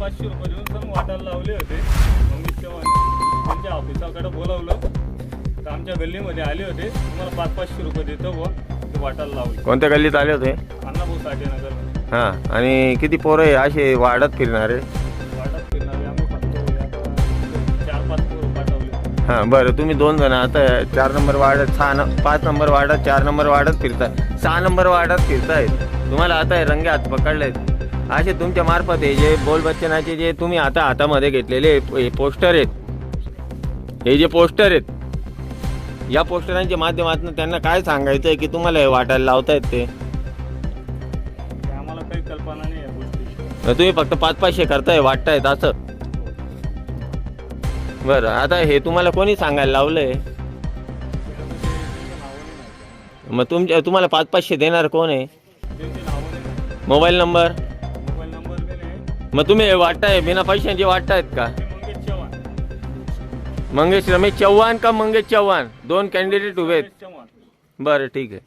पण वाटायला लावले होते. मंगेश चव्हाण त्यांच्या ऑफिसाकडे बोलावलं. तर आमच्या गल्लीमध्ये आले होते. तुम्हाला पाच पाचशे रुपये देतो बुवा ते वाटायला लावले. कोणत्या गल्लीत आले होते? अण्णाभाऊ साठे नगर. हां आणि किती पोरं आहे? असे वाढत फिरणारे? वाटत फिरणारे आम्ही पाहतो आता चार पाच पोरं पाठवले. हां बरं तुम्ही दोन जण आता चार नंबर वाढत सहा न पाच नंबर वाढत चार नंबर वाढत फिरताय. सहा नंबर वाढत फिरताय. तुम्हाला आता हे रंगे हात पकडलेत. असे तुमच्या मार्फत हे जे बोल बच्चनाचे जे तुम्ही आता हातामध्ये घेतलेले हे पोस्टर आहेत. हे जे पोस्टर आहेत या पोस्टरांच्या माध्यमातून त्यांना काय सांगायचं आहे की तुम्हाला हे वाटायला लावतायत ते? ते आम्हाला काही कल्पना नाही तुम्ही फक्त पाच पाचशे करताय वाटतायत असं. बरं आता हे तुम्हाला कोणी सांगायला लावलंय? मग तुमच्या तुम्हाला पाच पाचशे देणार कोण आहे. Mobile number? मग तुम्ही वाटताय बिना पैशांचे वाटतायत का? मंगेश रमेश चव्हाण का मंगेश चव्हाण? दोन कॅन्डिडेट उभे आहेत. बरं ठीक आहे.